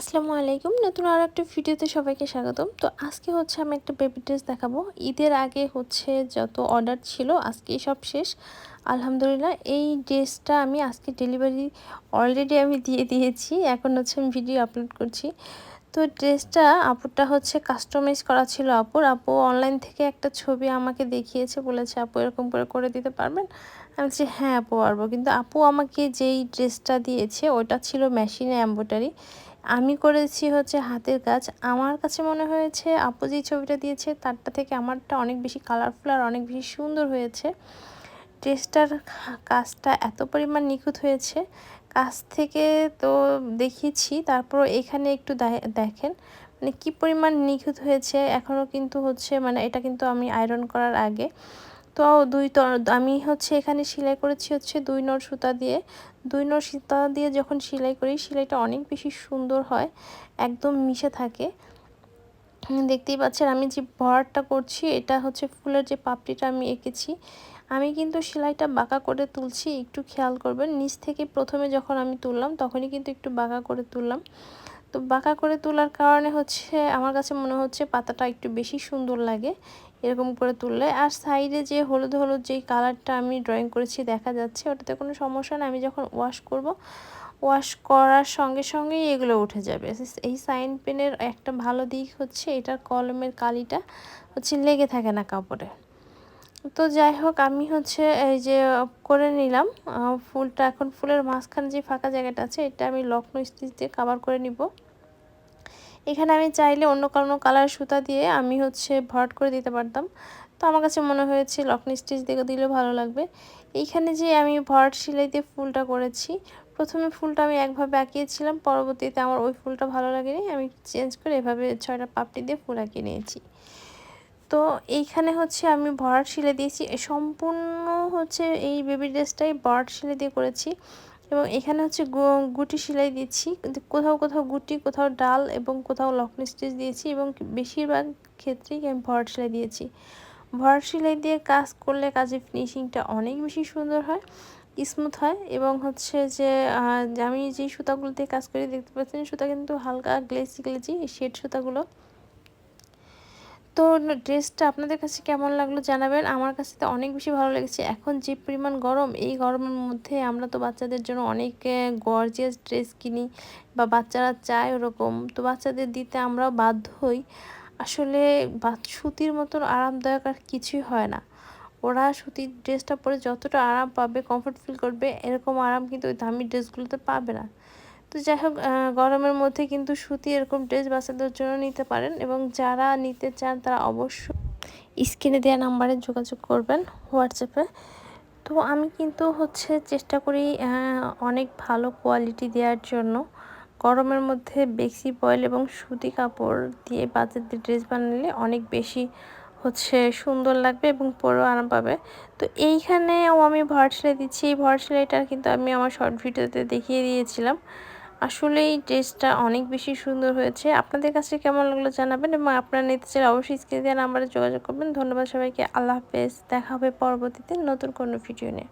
আসসালামু আলাইকুম। নতুন আর একটা ভিডিওতে সবাইকে স্বাগতম। তো আজকে হচ্ছে আমি একটা বেবি ড্রেস দেখাবো। ঈদের আগে হচ্ছে যত অর্ডার ছিল আজকে সব শেষ। আলহামদুলিল্লাহ, এই ড্রেসটা আমি আজকে ডেলিভারি অলরেডি আমি দিয়ে দিয়েছি। এখন হচ্ছে আমি ভিডিও আপলোড করছি। তো ড্রেসটা আপুরটা হচ্ছে কাস্টমাইজ করা ছিল আপুর আপু অনলাইন থেকে একটা ছবি আমাকে দেখিয়েছে, বলেছে, আপু, এরকম করে করে দিতে পারবেন? আমি বলছি হ্যাঁ আপু, পারব। কিন্তু আপু আমাকে যেই ড্রেসটা দিয়েছে, ওটা ছিল মেশিনে এম্ব্রয়ডারি আমি করেছি হচ্ছে হাতের কাজ। আমার কাছে মনে হয়েছে, আপু যে ছবিটা দিয়েছে, তারটা থেকে আমারটা অনেক বেশি কালারফুল আর অনেক বেশি সুন্দর হয়েছে। ড্রেসটার কাজটা এত পরিমাণ নিখুঁত হয়েছে। কাজ থেকে তো দেখিয়েছি তারপর এখানে একটু দেখেন। মানে কী পরিমাণ নিখুঁত হয়েছে এখনও কিন্তু হচ্ছে মানে এটা কিন্তু আমি আয়রন করার আগে। তো দুই আমি হচ্ছে এখানে সেলাই করেছি হচ্ছে দুই নর সুতা দিয়ে। দুই নর সুতা দিয়ে যখন সেলাই করি, সেলাইটা অনেক বেশি সুন্দর হয়, একদম মিশে থাকে। দেখতেই পাচ্ছেন আমি যে ভরাটটা করছি, এটা হচ্ছে ফুলের যে পাপড়িটা আমি এঁকেছি, আমি কিন্তু সেলাইটা বাঁকা করে তুলছি, একটু খেয়াল করবেন। নিচ থেকে প্রথমে যখন আমি তুললাম, তখনই কিন্তু একটু বাঁকা করে তুললাম। তো বাঁকা করে তোলার কারণে হচ্ছে, আমার কাছে মনে হচ্ছে পাতাটা একটু বেশি সুন্দর লাগে। এরকম করে তুললে। আর সাইডে যে হলুদ হলুদ যেই কালারটা আমি ড্রয়িং করেছি দেখা যাচ্ছে, ওটাতে কোনো সমস্যা না আমি যখন ওয়াশ করব ওয়াশ করার সঙ্গে সঙ্গেই এগুলো উঠে যাবে। এই সাইন পেনের একটা ভালো দিক হচ্ছে, এটার কলমের কালিটা হচ্ছে লেগে থাকে না কাপড়ে। তো যাই হোক, আমি হচ্ছে এই যে করে নিলাম। ফুলটা এখন ফুলের মাঝখানে যে ফাঁকা জায়গাটা আছে, এটা আমি লক্ষ্ণ স্টিচ দিয়ে কাভার করে নিব। এখানে আমি চাইলে অন্য কোনো কালার সুতা দিয়ে আমি হচ্ছে ভরাট করে দিতে পারতাম। তো আমার কাছে মনে হয়েছে লক্ষ্ণ স্টিচ দিয়ে দিলেও ভালো লাগবে। এইখানে যে আমি ভরাট সেলাই দিয়ে ফুলটা করেছি, প্রথমে ফুলটা আমি একভাবে আঁকিয়েছিলাম, পরবর্তীতে আমার ওই ফুলটা ভালো লাগেনি, আমি চেঞ্জ করে এভাবে ছয়টা পাপড়ি দিয়ে ফুল আঁকিয়ে নিয়েছি। তো এইখানে হচ্ছে আমি ভরাট শিলে দিয়েছি, সম্পূর্ণ হচ্ছে এই বেবি ড্রেসটাই ভরাট শিলে দিয়ে করেছি। এবং এখানে হচ্ছে গুটি সেলাই দিচ্ছি। কোথাও কোথাও গুটি, কোথাও ডাল এবং কোথাও লক্ষ্ণ স্টিচ দিয়েছি এবং বেশিরভাগ ক্ষেত্রেই আমি ভরাট সেলাই দিয়েছি। ভরাট সেলাই দিয়ে কাজ করলে কাজের ফিনিশিংটা অনেক বেশি সুন্দর হয় স্মুথ হয় এবং হচ্ছে যে আমি যে সুতাগুলো দিয়ে কাজ করি, দেখতে পাচ্ছেন সুতা কিন্তু হালকা গ্লেসি গ্লেজি শেড সুতাগুলো। তো ড্রেসটা আপনাদের কাছে কেমন লাগল জানাবেন। আমার কাছে তো অনেক বেশি ভালো লেগেছে। এখন যে পরিমাণ গরম, এই গরমের মধ্যে আমরা তো বাচ্চাদের জন্য অনেক গর্জিয়াস ড্রেস কিনি বা বাচ্চারা চায় ওরকম। তো বাচ্চাদের দিতে আমরাও বাধ্য হই। আসলে সুতির মতন আরামদায়ক আর কিছুই হয় না। ওরা সুতির ড্রেসটা পরে যতটা আরাম পাবে কমফর্ট ফিল করবে, এরকম আরাম কিন্তু ওই দামি ড্রেসগুলোতে পাবে না। তো যাই হোক গরমের মধ্যে কিন্তু সুতি এরকম ড্রেস বাচ্চাদের জন্য নিতে পারেন এবং যারা নিতে চান তারা অবশ্যই স্ক্রিনে দেওয়া নাম্বারে যোগাযোগ করবেন হোয়াটসঅ্যাপে। তো আমি কিন্তু হচ্ছে চেষ্টা করি অনেক ভালো কোয়ালিটি দেওয়ার জন্য। গরমের মধ্যে বেক্সি বয়েল এবং সুতি কাপড় দিয়ে বাচ্চাদের ড্রেস বানালে অনেক বেশি হচ্ছে সুন্দর লাগবে এবং পরেও আরাম পাবে। তো এইখানেও আমি ভর সেলাই দিচ্ছি, এই ভরসেলাইটা কিন্তু আমি আমার শর্ট ভিডিওতে দেখিয়ে দিয়েছিলাম। আসলে এই ড্রেসটা অনেক বেশি সুন্দর হয়েছে। আপনাদের কাছে কেমন লাগল জানাবেন এবং আপনার নিতে চাইলে অবশ্যই স্ক্রিনে দেওয়া নাম্বারে যোগাযোগ করবেন। ধন্যবাদ সবাইকে। আল্লাহ হাফেজ। দেখা হবে পরবর্তীতে নতুন কোনো ভিডিও নিয়ে।